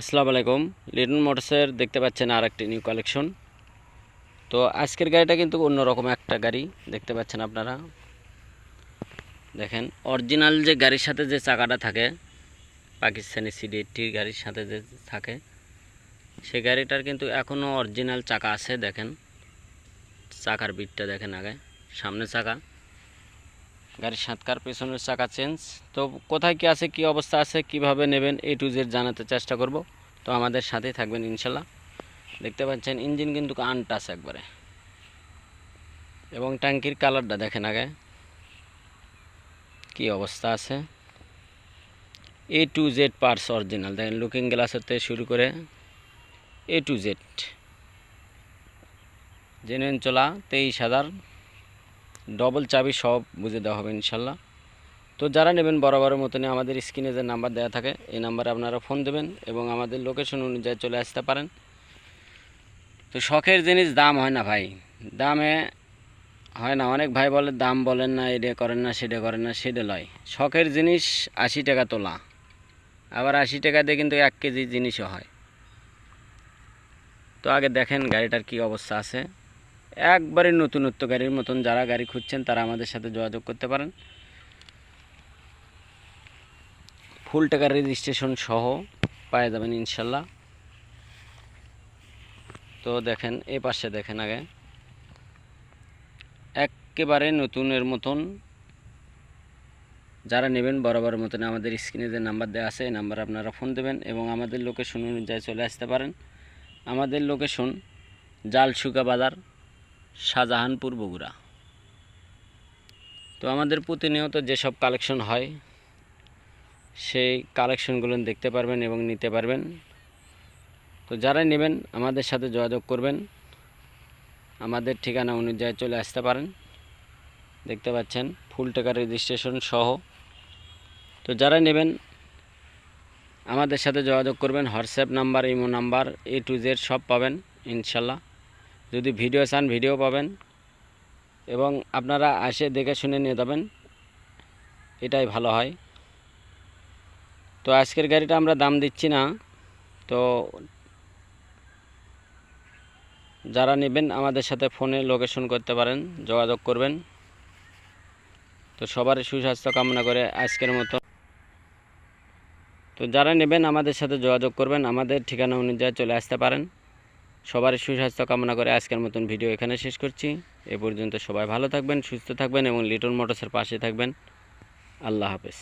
আসসালামু আলাইকুম। লিটন মোটরসের দেখতে পাচ্ছেন আর একটি নিউ কালেকশন তো আজকের গাড়িটা কিন্তু অন্যরকম একটা গাড়ি, দেখতে পাচ্ছেন আপনারা। দেখেন অরিজিনাল যে গাড়ির সাথে যে চাকাটা থাকে, পাকিস্তানি সিডিটির গাড়ির সাথে যে থাকে, সেই গাড়িটার কিন্তু এখনও অরিজিনাল চাকা আছে, দেখেন। চাকার বিটটা দেখেন আগে, সামনে চাকা। গাড়ির সাতকার, পেছনের চাকা চেঞ্জ তো কোথায় কি আছে, কি অবস্থা আছে, কীভাবে নেবেন এ টু জেড জানাতে চেষ্টা করব। তো আমাদের সাথেই থাকবেন ইনশাল্লাহ। দেখতে পাচ্ছেন, ইঞ্জিন কিন্তু আনটাস একবারে। এবং ট্যাঙ্কির কালারটা দেখেন আগে। কি অবস্থা আছে? A to Z parts original দেখেন লুকিং গ্লাসের থেকে শুরু করে এ টু জেড জেনুইন চলা, তেইশ হাজার। ডবল চাবি সব বুঝে দেওয়া হবে ইনশাল্লাহ। তো যারা নেবেন বরাবরের মতনই আমাদের স্ক্রিনে যে নাম্বার দেওয়া থাকে, এই নাম্বারে আপনারা ফোন দেবেন এবং আমাদের লোকেশন অনুযায়ী চলে আসতে পারেন। তো শখের জিনিস দাম হয় না ভাই। দামে হয় না, অনেক ভাই বলে, দাম বলেন না এটা করেন না সেটা করেন না সেটা লয়। শখের জিনিস আশি টাকা তোলা। আবার আশি টাকা দিয়ে কিন্তু এক কেজি জিনিসও হয়। তো আগে দেখেন গাড়িটার কি অবস্থা আছে। একবারে নতুনত্ব গাড়ির মতন যারা গাড়ি খুঁজছেন তারা আমাদের সাথে যোগাযোগ করতে পারেন। ফুল টাকার রেজিস্ট্রেশন সহ পায়ে যাবেন ইনশাল্লাহ। তো দেখেন, এ পাশে দেখেন আগে। একেবারে নতুনের মতন। যারা নেবেন বরাবর মতন আমাদের স্ক্রিনে যে নাম্বার দেওয়া আছে, এই নাম্বার আপনারা ফোন দেবেন এবং আমাদের লোকেশন অনুযায়ী চলে আসতে পারেন। আমাদের লোকেশন জালসুকা বাজার, শাহজাহানপুর বগুড়া। তো আমাদের প্রতিনিয়ত যেসব কালেকশন হয় সেই কালেকশনগুলো দেখতে পারবেন এবং নিতে পারবেন। তো যারা নেবেন, আমাদের সাথে যোগাযোগ করবেন। আমাদের ঠিকানা অনুযায়ী চলে আসতে পারেন। দেখতে পাচ্ছেন ফুল টাকার রেজিস্ট্রেশন সহ। তো যারা নেবেন, আমাদের সাথে যোগাযোগ করবেন। WhatsApp number imo number A to Z সব পাবেন, ইনশাল্লাহ। যদি ভিডিও চান ভিডিও পাবেন। এবং আপনারা আসে দেখে শুনে নিয়ে যাবেন। এটাই ভালো হয়। তো আজকের গাড়িটা আমরা দাম দিচ্ছি না। তো যারা নেবেন আমাদের সাথে ফোনে লোকেশন করতে পারেন, যোগাযোগ করবেন। তো সবার সুস্বাস্থ্য কামনা করে আজকের মতো। তো যারা নেবেন আমাদের সাথে যোগাযোগ করবেন, আমাদের ঠিকানা অনুযায়ী চলে আসতে পারেন। সবার সুস্বাস্থ্য কামনা করে আজকের মতন ভিডিও এখানে শেষ করছি। এ পর্যন্ত সবাই ভালো থাকবেন, সুস্থ থাকবেন এবং লিটন মোটরসের পাশে থাকবেন। আল্লাহ হাফেজ।